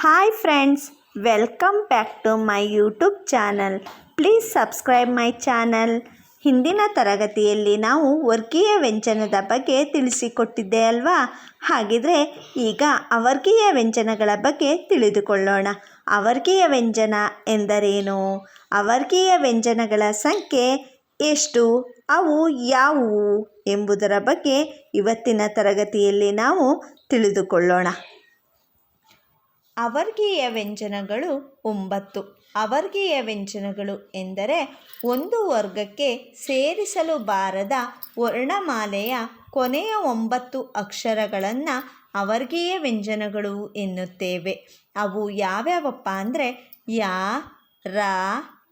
Hi friends welcome back to my YouTube channel please subscribe my channel ಹಿಂದಿನ ತರಗತಿಯಲ್ಲಿ ನಾವು ವರ್ಗೀಯ ವ್ಯಂಜನದ ಬಗ್ಗೆ ತಿಳಿಸಿಕೊಟ್ಟಿದ್ದೆ ಅಲ್ವಾ? ಹಾಗಿದ್ರೆ ಈಗ ಅವರ್ಗೀಯ ವ್ಯಂಜನಗಳ ಬಗ್ಗೆ ತಿಳಿದುಕೊಳ್ಳೋಣ. ಅವರ್ಗೀಯ ವ್ಯಂಜನ ಎಂದರೇನು? ಅವರ್ಗೀಯ ವ್ಯಂಜನಗಳ ಸಂಖ್ಯೆ ಎಷ್ಟು? ಅವು ಯಾವುವು ಎಂಬುದರ ಬಗ್ಗೆ ಇವತ್ತಿನ ತರಗತಿಯಲ್ಲಿ ನಾವು ತಿಳಿದುಕೊಳ್ಳೋಣ. ಅವರ್ಗೀಯ ವ್ಯಂಜನಗಳು ಒಂಬತ್ತು. ಅವರ್ಗೀಯ ವ್ಯಂಜನಗಳು ಎಂದರೆ ಒಂದು ವರ್ಗಕ್ಕೆ ಸೇರಿಸಲು ಬಾರದ ವರ್ಣಮಾಲೆಯ ಕೊನೆಯ ಒಂಬತ್ತು ಅಕ್ಷರಗಳನ್ನು ಅವರ್ಗೀಯ ವ್ಯಂಜನಗಳು ಎನ್ನುತ್ತೇವೆ. ಅವು ಯಾವ್ಯಾವಪ್ಪ ಅಂದರೆ ಯಾ, ರ,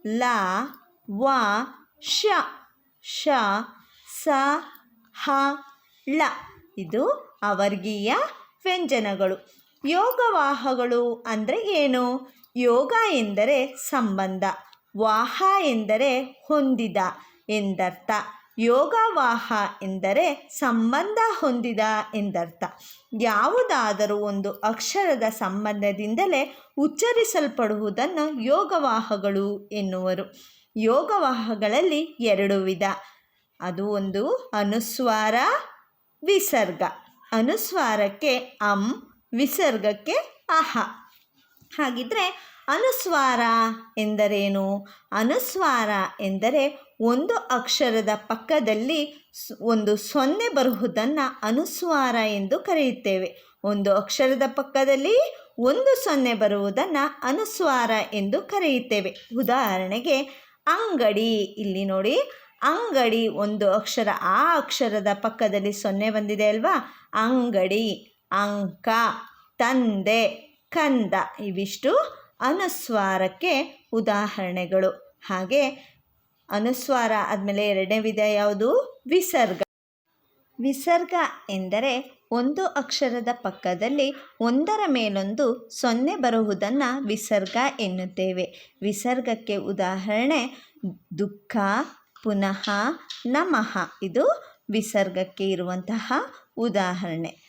ಲ, ವ, ಶ ಶ, ಸ, ಹ, ಳ. ಇದು ಅವರ್ಗೀಯ ವ್ಯಂಜನಗಳು. ಯೋಗವಾಹಗಳು ಅಂದರೆ ಏನು? ಯೋಗ ಎಂದರೆ ಸಂಬಂಧ, ವಾಹ ಎಂದರೆ ಹೊಂದಿದ ಎಂದರ್ಥ, ಯೋಗವಾಹ ಎಂದರೆ ಸಂಬಂಧ ಹೊಂದಿದ ಎಂದರ್ಥ. ಯಾವುದಾದರೂ ಒಂದು ಅಕ್ಷರದ ಸಂಬಂಧದಿಂದಲೇ ಉಚ್ಚರಿಸಲ್ಪಡುವುದನ್ನು ಯೋಗವಾಹಗಳು ಎನ್ನುವರು. ಯೋಗವಾಹಗಳಲ್ಲಿ ಎರಡು ವಿಧ, ಅದು ಒಂದು ಅನುಸ್ವಾರ, ವಿಸರ್ಗ. ಅನುಸ್ವಾರಕ್ಕೆ ಅಂ ವಿಸರ್ಗಕ್ಕೆ ಅಹ. ಹಾಗಿದ್ರೆ ಅನುಸ್ವಾರ ಎಂದರೇನು? ಅನುಸ್ವಾರ ಎಂದರೆ ಒಂದು ಅಕ್ಷರದ ಪಕ್ಕದಲ್ಲಿ ಒಂದು ಸೊನ್ನೆ ಬರುವುದನ್ನು ಅನುಸ್ವಾರ ಎಂದು ಕರೆಯುತ್ತೇವೆ. ಒಂದು ಅಕ್ಷರದ ಪಕ್ಕದಲ್ಲಿ ಒಂದು ಸೊನ್ನೆ ಬರುವುದನ್ನು ಅನುಸ್ವಾರ ಎಂದು ಕರೆಯುತ್ತೇವೆ. ಉದಾಹರಣೆಗೆ ಅಂಗಡಿ, ಇಲ್ಲಿ ನೋಡಿ. ಅಂಗಡಿ ಒಂದು ಅಕ್ಷರ, ಆ ಅಕ್ಷರದ ಪಕ್ಕದಲ್ಲಿ ಸೊನ್ನೆ ಬಂದಿದೆ ಅಲ್ವಾ? ಅಂಗಡಿ. ಅಂಕ, ತಂದೆ, ಕಂದ ಇವಿಷ್ಟು ಅನುಸ್ವಾರಕ್ಕೆ ಉದಾಹರಣೆಗಳು. ಹಾಗೆ ಅನುಸ್ವಾರ ಆದಮೇಲೆ ಎರಡನೇ ವಿಧ ಯಾವುದು? ವಿಸರ್ಗ. ವಿಸರ್ಗ ಎಂದರೆ ಒಂದು ಅಕ್ಷರದ ಪಕ್ಕದಲ್ಲಿ ಒಂದರ ಮೇಲೊಂದು ಸೊನ್ನೆ ಬರುವುದನ್ನು ವಿಸರ್ಗ ಎನ್ನುತ್ತೇವೆ. ವಿಸರ್ಗಕ್ಕೆ ಉದಾಹರಣೆ, ದುಃಖ, ಪುನಃ, ನಮಃ. ಇದು ವಿಸರ್ಗಕ್ಕೆ ಇರುವಂತಹ ಉದಾಹರಣೆ.